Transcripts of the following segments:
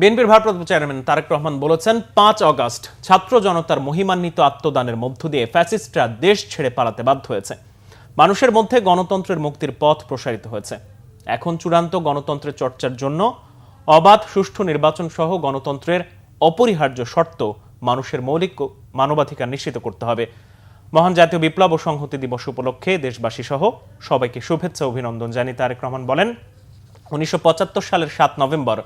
বিএনপির ভারপ্রাপ্ত চেয়ারম্যান তারেক রহমান বলেছেন, পাঁচ অগাস্ট ছাত্র জনতার মহিমান্বিত আত্মদানের মধ্য দিয়ে ফ্যাসিস্টরা দেশ ছেড়ে পালাতে বাধ্য হয়েছে। মানুষের মধ্যে গণতন্ত্রের মুক্তির পথ প্রসারিত হয়েছে। এখন চূড়ান্ত গণতন্ত্রের চর্চার জন্য অবাধ, সুষ্ঠু নির্বাচন সহ গণতন্ত্রের অপরিহার্য শর্ত মানুষের মৌলিক মানবাধিকার নিশ্চিত করতে হবে। মহান জাতীয় বিপ্লব ও সংহতি দিবস উপলক্ষে দেশবাসী সহ সবাইকে শুভেচ্ছা অভিনন্দন জানিয়ে তারেক রহমান বলেন, উনিশশো পঁচাত্তর সালের সাত নভেম্বর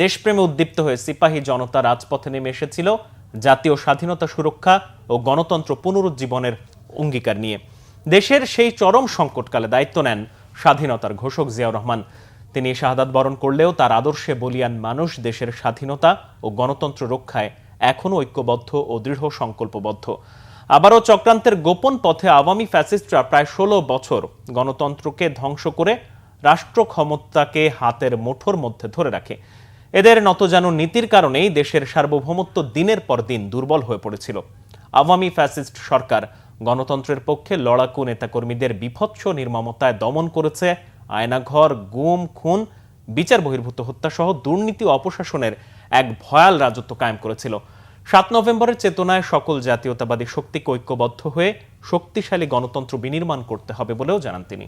দেশপ্রেমে উদ্দীপ্ত হয়ে সিপাহী জনতা রাজপথে নেমে এসেছিল জাতীয় স্বাধীনতা সুরক্ষা ও গণতন্ত্র পুনরুজ্জীবনের অঙ্গীকার নিয়ে। দেশের সেই চরম সংকটকালে দায়িত্ব নেন স্বাধীনতার ঘোষক জিয়াউর রহমান। তিনি শাহাদাত বরণ করলেও তার আদর্শে বলিয়ান মানুষ দেশের স্বাধীনতা ও গণতন্ত্র রক্ষায় এখনও ঐক্যবদ্ধ ও দৃঢ় সংকল্পবদ্ধ। আবারও চক্রান্তের গোপন পথে আওয়ামী ফ্যাসিস্টরা প্রায় ষোলো বছর গণতন্ত্রকে ধ্বংস করে রাষ্ট্র ক্ষমতাকে হাতের মুঠোর মধ্যে ধরে রাখে। এদের নতজানু নীতির কারণেই দেশের সার্বভৌমত্ব দিনের পর দিন দুর্বল হয়ে পড়েছিল। আওয়ামী ফ্যাসিস্ট সরকার গণতন্ত্রের পক্ষে লড়াকু নেতাকর্মীদের বিভৎস নির্মমতায় দমন করেছে। আয়নাঘর, গুম, খুন, বিচার বহির্ভূত হত্যাসহ দুর্নীতি অপশাসনের এক ভয়াল রাজত্ব কায়েম করেছিল। সাত নভেম্বরের চেতনায় সকল জাতীয়তাবাদী শক্তিকে ঐক্যবদ্ধ হয়ে শক্তিশালী গণতন্ত্র বিনির্মাণ করতে হবে বলেও জানান তিনি।